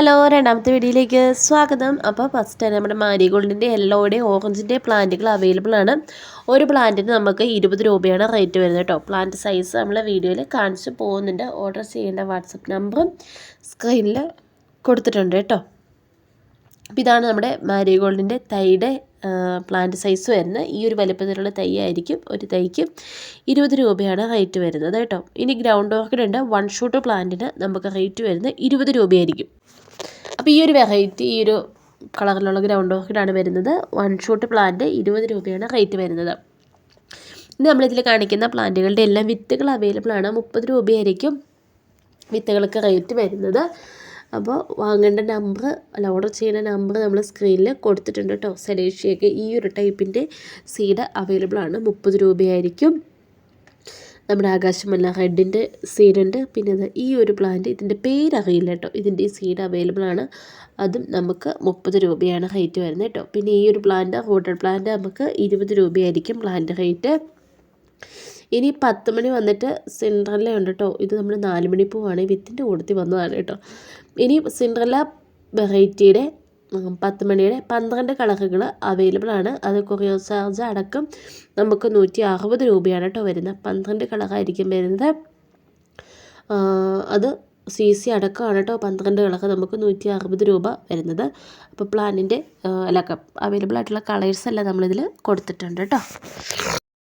Hello രണ്ടാമത്തെ വീഡിയോയിലേക്ക് സ്വാഗതം. അപ്പോൾ ഫസ്റ്റ് നമ്മുടെ മാരിഗോൾഡിന്റെ യെല്ലോയുടെ ഓറഞ്ചിന്റെ പ്ലാന്റുകൾ അവൈലബിൾ ആണ്. ഒരു പ്ലാന്റിന് നമുക്ക് ഇരുപത് രൂപയാണ് റേറ്റ് വരുന്നത് കേട്ടോ. പ്ലാന്റ് സൈസ് നമ്മൾ വീഡിയോയിൽ കാണിച്ചു പോകുന്നുണ്ട്. ഓർഡർ ചെയ്യേണ്ട വാട്സപ്പ് നമ്പറും സ്ക്രീനിൽ കൊടുത്തിട്ടുണ്ട് കേട്ടോ. അപ്പോൾ ഇതാണ് നമ്മുടെ മാരിഗോൾഡിന്റെ തൈയുടെ പ്ലാന്റ് സൈസ് വരുന്ന ഈ ഒരു വലിപ്പത്തിലുള്ള തൈ ആയിരിക്കും ഒരു തൈക്ക് ഇരുപത് രൂപയാണ് റേറ്റ് വരുന്നത് കേട്ടോ. ഇനി ഗ്രൗണ്ട് ഓർക്കിഡ് ഉണ്ട് വൺ ഷൂട്ട് പ്ലാന്റിന് നമുക്ക് റേറ്റ് വരുന്നത് ഇരുപത് രൂപയായിരിക്കും. അപ്പോൾ ഈ ഒരു വെറൈറ്റി ഈ ഒരു കളറിലുള്ള ഗ്രൗണ്ട് ഓർക്കിഡാണ് വരുന്നത്. വൺ ഷൂട്ട് പ്ലാന്റ് ഇരുപത് രൂപയാണ് റേറ്റ് വരുന്നത്. ഇന്ന് നമ്മളിതിൽ കാണിക്കുന്ന പ്ലാന്റുകളുടെ എല്ലാം വിത്തുകൾ അവൈലബിൾ ആണ്. മുപ്പത് രൂപയായിരിക്കും വിത്തുകൾക്ക് റേറ്റ് വരുന്നത്. അപ്പോൾ വാങ്ങേണ്ട നമ്പർ അല്ല ഓർഡർ ചെയ്യേണ്ട നമ്പർ നമ്മൾ സ്ക്രീനിൽ കൊടുത്തിട്ടുണ്ട് കേട്ടോ. സെലേഷ്യയൊക്കെ ഈ ഒരു ടൈപ്പിന്റെ സീഡ് അവൈലബിൾ ആണ്. മുപ്പത് രൂപയായിരിക്കും. നമ്മുടെ ആകാശമല്ല റെഡിന്റെ സീഡുണ്ട് പിന്നെ അത് ഈ ഒരു പ്ലാന്റ് ഇതിന്റെ പേരറിയില്ല കേട്ടോ. ഇതിന്റെ ഈ സീഡ് അവൈലബിൾ ആണ്. അതും നമുക്ക് മുപ്പത് രൂപയാണ് റേറ്റ് വരുന്നത് കേട്ടോ. പിന്നെ ഈ ഒരു പ്ലാന്റ് ഹോട്ടൽ പ്ലാന്റ് നമുക്ക് ഇരുപത് രൂപയായിരിക്കും പ്ലാന്റ് റേറ്റ് ഇനി പത്ത് മണി വന്നിട്ട് സിൻഡ്രല്ല ഉണ്ട് കേട്ടോ ഇത് നമ്മൾ നാല് മണി പൂവാണ്. വിത്തിന്റെ കൂടത്തിൽ വന്നതാണ് കേട്ടോ. ഇനി സിൻഡ്രല്ല വെറൈറ്റിയുടെ പത്ത് മണിയുടെ പന്ത്രണ്ട് കളറുകൾ അവൈലബിൾ ആണ്. അത് കൊറിയർ ചാർജ് അടക്കം നമുക്ക് നൂറ്റി അറുപത് രൂപയാണ് കേട്ടോ വരുന്നത്. പന്ത്രണ്ട് കളറായിരിക്കും വരുന്നത്. അത് സി സി അടക്കമാണ് കേട്ടോ പന്ത്രണ്ട് കളർ നമുക്ക് നൂറ്റി അറുപത് രൂപ വരുന്നത്. അപ്പോൾ പ്ലാനിന്റെ അല്ല അവൈലബിൾ ആയിട്ടുള്ള കളേഴ്സ് എല്ലാം നമ്മളിതിൽ കൊടുത്തിട്ടുണ്ട് കേട്ടോ